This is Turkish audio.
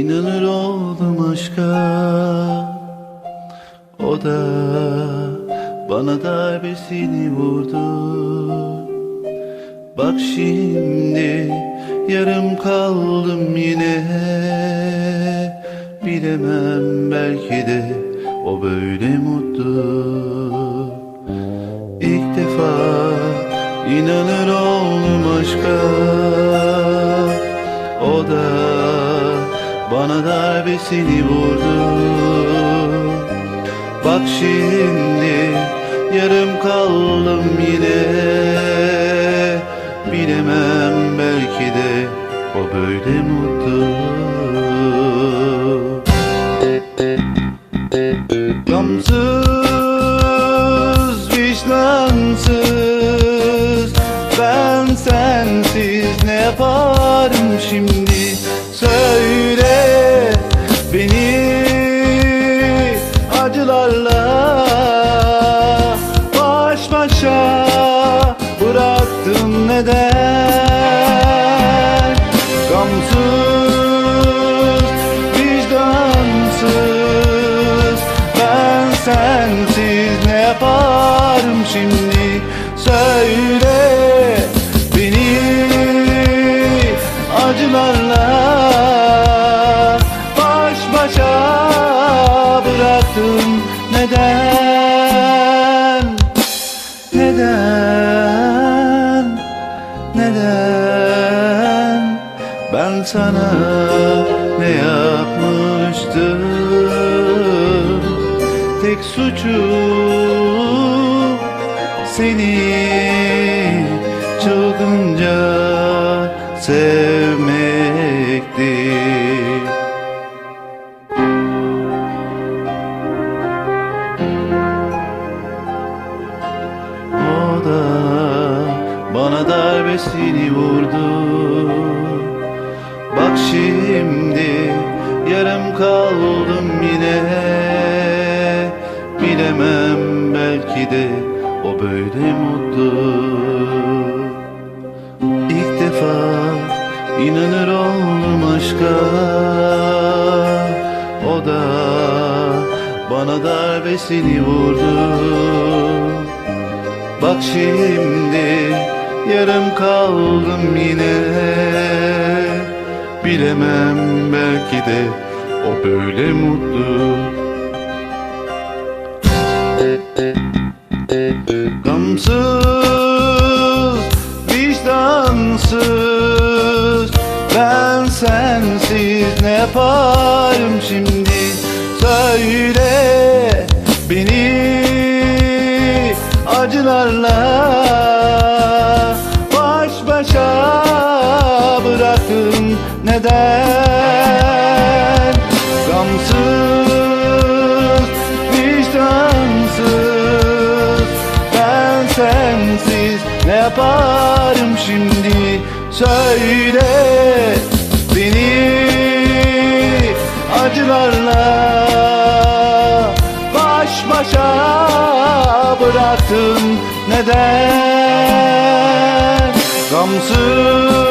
İnanır oldum aşka. O da bana darbesini vurdu. Bak şimdi yarım kaldım yine. Bilemem belki de o böyle mutlu. İlk defa inanır oldum aşka bana darbesini vurdu. Bak şimdi yarım kaldım yine. Bilemem belki de o böyle mutlu. Gamsız, vicdansız Ben sensiz ne yaparım şimdi sensiz ne yaparım şimdi? Söyle beni acılarla Baş başa bıraktın. Neden? Neden? Neden? Ben sana ne yapmıştım suçu seni çılgınca sevmekti O da bana darbesini vurdu. Bak şimdi yarım kaldım yine belki de o böyle mutlu. İlk defa inanır oldum aşka. O da bana darbesini vurdu. Bak şimdi yarım kaldım yine. Bilemem belki de o böyle mutlu Gamsız, vicdansız. Ben sensiz ne yaparım şimdi? Söyle beni acılarla Baş başa bıraktın neden yaparım şimdi? Söyle beni acılarla Baş başa bıraktın. Neden Gamsız